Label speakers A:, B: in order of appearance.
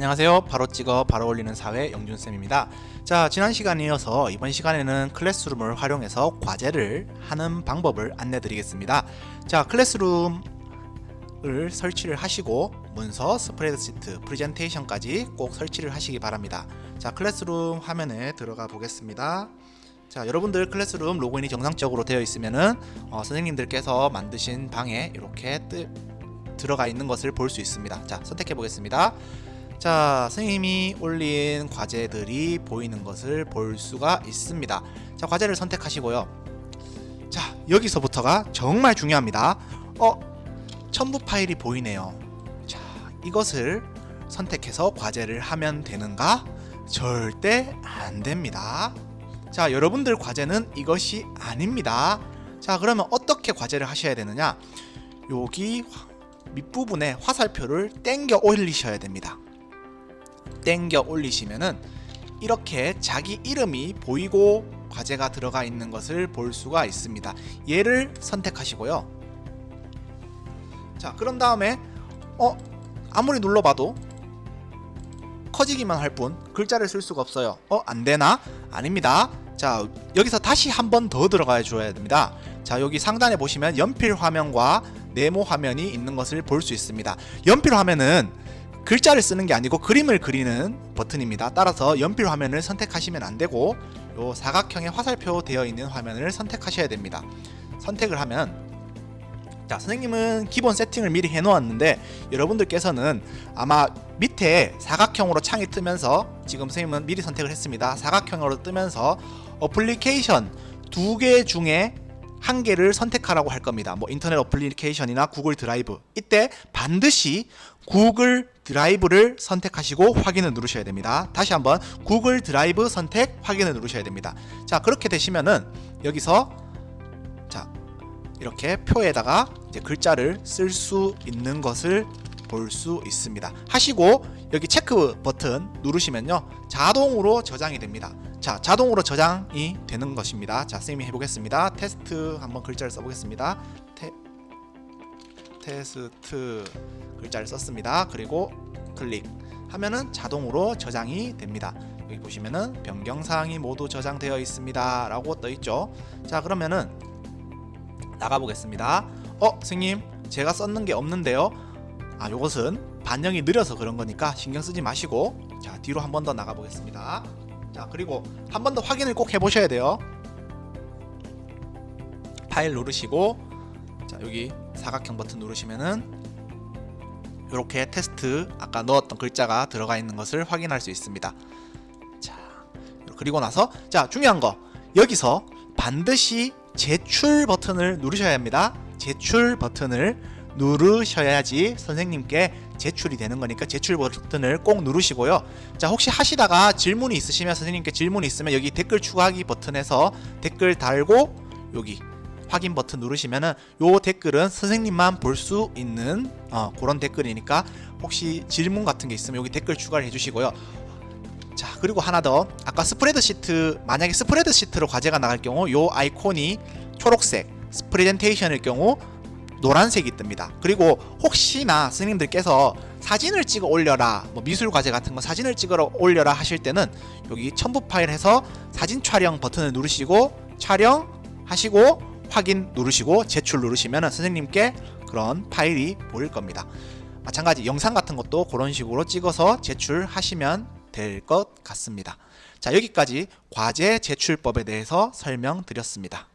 A: 안녕하세요. 바로 찍어 바로 올리는 사회 영준쌤입니다. 자, 지난 시간에 이어서 이번 시간에는 클래스룸을 활용해서 과제를 하는 방법을 안내 드리겠습니다. 자, 클래스룸을 설치를 하시고 문서, 스프레드시트, 프레젠테이션까지 꼭 설치를 하시기 바랍니다. 자, 클래스룸 화면에 들어가 보겠습니다. 자, 여러분들 클래스룸 로그인이 정상적으로 되어 있으면은 어, 선생님들께서 만드신 방에 이렇게 뜨, 들어가 있는 것을 볼 수 있습니다. 자, 선택해 보겠습니다. 자, 선생님이 올린 과제들이 보이는 것을 볼 수가 있습니다. 자, 과제를 선택하시고요. 자, 여기서부터가 정말 중요합니다. 어, 첨부 파일이 보이네요. 자, 이것을 선택해서 과제를 하면 되는가? 절대 안 됩니다. 자, 여러분들 과제는 이것이 아닙니다. 자, 그러면 어떻게 과제를 하셔야 되느냐? 여기 밑부분에 화살표를 땡겨 올리셔야 됩니다. 땡겨 올리시면은 이렇게 자기 이름이 보이고 과제가 들어가 있는 것을 볼 수가 있습니다. 얘를 선택하시고요. 자, 그런 다음에 어 아무리 눌러봐도 커지기만 할 뿐 글자를 쓸 수가 없어요. 어, 안 되나? 아닙니다. 자, 여기서 다시 한 번 더 들어가 줘야 됩니다. 자, 여기 상단에 보시면 연필 화면과 네모 화면이 있는 것을 볼 수 있습니다. 연필 화면은 글자를 쓰는 게 아니고 그림을 그리는 버튼입니다. 따라서 연필 화면을 선택하시면 안 되고 요 사각형의 화살표 되어 있는 화면을 선택하셔야 됩니다. 선택을 하면 자, 선생님은 기본 세팅을 미리 해 놓았는데 여러분들께서는 아마 밑에 사각형으로 창이 뜨면서 지금 선생님은 미리 선택을 했습니다. 사각형으로 뜨면서 어플리케이션 두 개 중에 한 개를 선택하라고 할 겁니다. 뭐 인터넷 어플리케이션이나 구글 드라이브. 이때 반드시 구글 드라이브를 선택하시고 확인을 누르셔야 됩니다. 다시 한번 구글 드라이브 선택 확인을 누르셔야 됩니다. 자, 그렇게 되시면은 여기서 자, 이렇게 표에다가 글자를 쓸 수 있는 것을 볼 수 있습니다. 하시고 여기 체크 버튼 누르시면요. 자동으로 저장이 됩니다. 자, 자동으로 저장이 되는 것입니다. 자, 선생님이 해보겠습니다. 테스트 한번 글자를 써보겠습니다. 테, 테스트 글자를 썼습니다. 그리고 클릭 하면은 자동으로 저장이 됩니다. 여기 보시면은 변경사항이 모두 저장되어 있습니다. 라고 떠 있죠. 자, 그러면은 나가보겠습니다. 어, 선생님, 제가 썼는 게 없는데요. 아, 요것은 반영이 느려서 그런 거니까 신경 쓰지 마시고 자, 뒤로 한 번 더 나가보겠습니다. 자, 그리고 한 번 더 확인을 꼭 해보셔야 돼요. 파일 누르시고 자, 여기 사각형 버튼 누르시면은 이렇게 테스트 아까 넣었던 글자가 들어가 있는 것을 확인할 수 있습니다. 자, 그리고 나서 자, 중요한 거. 여기서 반드시 제출 버튼을 누르셔야 합니다. 제출 버튼을 누르셔야지 선생님께 제출이 되는 거니까 제출 버튼을 꼭 누르시고요. 자, 혹시 하시다가 질문이 있으시면 선생님께 질문이 있으면 여기 댓글 추가하기 버튼에서 댓글 달고 여기 확인 버튼 누르시면은 요 댓글은 선생님만 볼 수 있는 어, 그런 댓글이니까 혹시 질문 같은 게 있으면 여기 댓글 추가를 해주시고요. 자 그리고 하나 더 아까 스프레드 시트 만약에 스프레드 시트로 과제가 나갈 경우 요 아이콘이 초록색 프레젠테이션일 경우 노란색이 뜹니다. 그리고 혹시나 선생님들께서 사진을 찍어 올려라 뭐 미술 과제 같은 거 사진을 찍어 올려라 하실 때는 여기 첨부 파일에서 사진 촬영 버튼을 누르시고 촬영 하시고 확인 누르시고 제출 누르시면 선생님께 그런 파일이 보일 겁니다. 마찬가지 영상 같은 것도 그런 식으로 찍어서 제출하시면 될 것 같습니다. 자, 여기까지 과제 제출법에 대해서 설명드렸습니다.